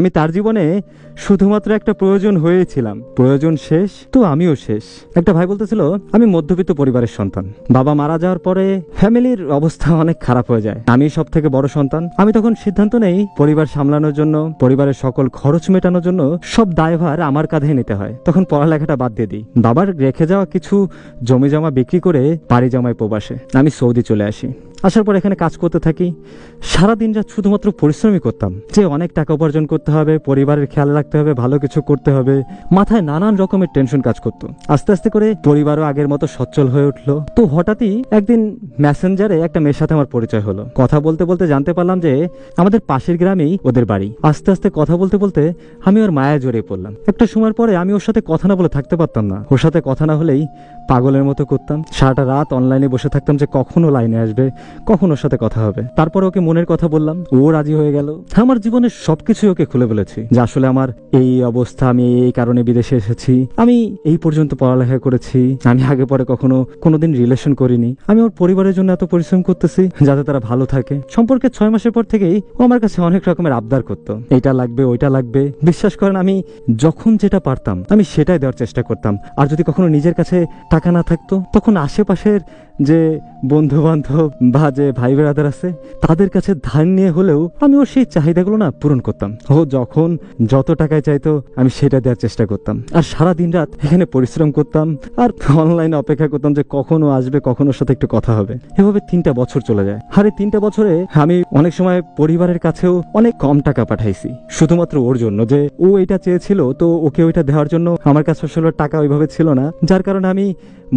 আমি তার জীবনে শুধুমাত্র একটা প্রয়োজন হয়েছিলাম। প্রয়োজন শেষ, তো আমিও শেষ। একটা ভাই বলতেছিল, আমি মধ্যবিত্ত পরিবারের সন্তান। বাবা মারা যাওয়ার পরে ফ্যামিলির অবস্থা অনেক খারাপ হয়ে যায়। আমি সব থেকে বড় সন্তান। আমি তখন সিদ্ধান্ত নেই, পরিবার সামলানোর জন্য, পরিবারের সকল খরচ মেটানোর জন্য সব দায়ভার আমার কাঁধে নিতে হয়। তখন পড়ালেখাটা বাদ দিয়ে দিই। বাবার রেখে যাওয়া কিছু জমি জমা বিক্রি করে পাড়ি জমায় প্রবাসে। আমি সৌদি চলে আসি। আসার পর এখানে কাজ করতে থাকি। সারাদিন রাত শুধুমাত্র পরিশ্রমই করতাম। যে অনেক টাকা উপার্জন করতে হবে, পরিবারের খেয়াল রাখতে হবে, ভালো কিছু করতে হবে, মাথায় নানান রকমের টেনশন কাজ করতো। আস্তে আস্তে করে পরিবারও আগের মতো সচ্ছল হয়ে উঠল। তো হঠাৎই একদিন মেসেঞ্জারে একটা মেয়ের সাথে আমার পরিচয় হলো। কথা বলতে বলতে জানতে পারলাম যে আমাদের পাশের গ্রামেই ওদের বাড়ি। আস্তে আস্তে কথা বলতে বলতে আমি ওর মায়া জড়িয়ে পড়লাম। একটা সময়ের পরে আমি ওর সাথে কথা না বলে থাকতে পারতাম না। ওর সাথে কথা না হলেই পাগলের মতো করতাম। সারাটা রাত অনলাইনে বসে থাকতাম যে কখনো লাইনে আসবে কখন ওর সাথে কথা হবে। তারপর ওকে মনের কথা বললাম, ও রাজি হয়ে গেল। আমার জীবনের সবকিছু ওকে খুলে বলেছি যে আসলে আমার এই অবস্থা, আমি এই কারণে বিদেশে এসেছি। আমি এই পর্যন্ত পড়ালেখা করেছি। আমি আগে পরে কখনো কোনোদিন রিলেশন করিনি। আমি ওর পরিবারের জন্য এত পরিশ্রম করতেছি যাতে তারা ভালো থাকে। সম্পর্কে ছয় মাসের পর থেকেই ও আমার কাছে অনেক রকমের আবদার করতো। এটা লাগবে, ওইটা লাগবে। বিশ্বাস করেন, আমি যখন যেটা পারতাম, আমি সেটাই দেওয়ার চেষ্টা করতাম। আর যদি কখনো নিজের কাছে টাকা না থাকতো, তখন আশেপাশের যে বন্ধু বান্ধব যে ভাই বেড়াদার আছে, তাদের কাছে ধার নিয়ে হলেও আমি ওর সেই চাহিদাগুলো না পূরণ করতাম। ও যখন যত টাকায় চাইতো, আমি সেটা দেওয়ার চেষ্টা করতাম। আর সারা দিন রাত এখানে পরিশ্রম করতাম, আর অনলাইনে অপেক্ষা করতাম যে কখনো আসবে কখন সাথে একটু কথা হবে। এভাবে তিনটা বছর চলে যায়। আর এই তিনটা বছরে আমি অনেক সময় পরিবারের কাছেও অনেক কম টাকা পাঠাইছি। শুধুমাত্র ওর জন্য যে ও এটা চেয়েছিল, তো ওকে ওইটা দেওয়ার জন্য আমার কাছে আসলে টাকা ওইভাবে ছিল না। যার কারণে আমি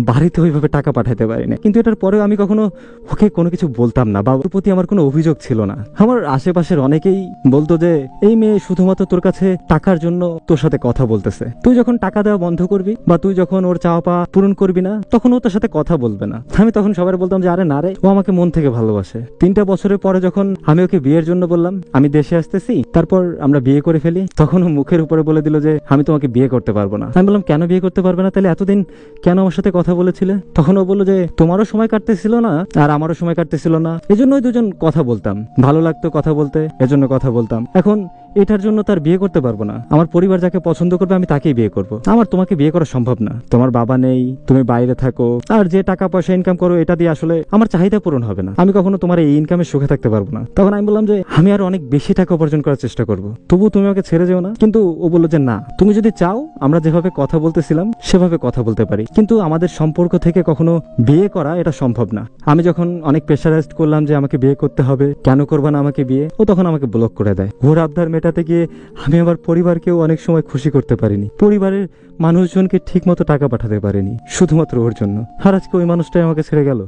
বাড়িতে ওইভাবে টাকা পাঠাতে পারি না কিন্তু এটার পরেও আমি কখনো ওকে কোনো কিছু বলতাম না, বা ওর প্রতি আমার কোনো অভিযোগ ছিল না। আমার আশেপাশের অনেকেই বলতো যে, এই মেয়ে শুধুমাত্র তোর কাছে টাকার জন্য তোর সাথে কথা বলতেছে। তুই যখন টাকা দেওয়া বন্ধ করবি, বা তুই যখন ওর চাওয়া পাওয়া পূরণ করবি না, তখন ও তোর সাথে কথা বলবে না। আমি তখন সবাই বলতাম যে, আরে না রে, ও আমাকে মন থেকে ভালোবাসে। তিনটা বছরের পরে যখন আমি ওকে বিয়ের জন্য বললাম, আমি দেশে আসতেছি, তারপর আমরা বিয়ে করে ফেলি, তখন ও মুখের উপরে বলে দিল যে, আমি তোমাকে বিয়ে করতে পারব না। আমি বললাম, কেন বিয়ে করতে পারবে না? তাহলে এতদিন কেন আমার সাথে কথা বলেছিলে? তখন ও বলল যে, তোমারও সময় কাটতেছিল না, আর আমারও সময় কাটতেছিল না। এজন্যই দুজন কথা বলতাম। ভালো লাগতো কথা বলতে এজন্য কথা বলতাম। এখন এটার জন্য তার বিয়ে করতে পারব না। আমার পরিবার যাকে পছন্দ করবে, আমি তাকেই বিয়ে করব। আমার তোমাকে বিয়ে করা সম্ভব না। তোমার বাবা নেই, তুমি বাইরে থাকো। আর যে টাকা পয়সা ইনকাম করো, এটা দিয়ে আসলে আমার চাহিদা পূরণ হবে না। আমি কখনো তোমার এই ইনকামে সুখে থাকতে পারব না। তখন আমি বললাম যে, আমি আর অনেক বেশি টাকা উপার্জন করার চেষ্টা করব। তবু তুমি আমাকে ছেড়ে যেও না। কিন্তু ও বলল যে, না, তুমি যদি চাও, আমরা যেভাবে কথা বলতেছিলাম, সেভাবে কথা বলতে পারি। কিন্তু আমাদের সম্পর্ক থেকে কখনো বিয়ে করা এটা সম্ভব না। আমি যখন অনেক প্রেশারাইজড করলাম যে, আমাকে বিয়ে করতে হবে, কেন করবা না আমাকে বিয়ে? ও তখন আমাকে ব্লক করে দেয়। ওর আবদার মেটাতে গিয়ে আমি আমার পরিবারকেও অনেক সময় খুশি করতে পারিনি। পরিবারের মানুষজনকে ঠিক মতো টাকা পাঠাতে পারিনি, শুধুমাত্র ওর জন্য। আর আজকে ওই মানুষটাই আমাকে ছেড়ে গেল।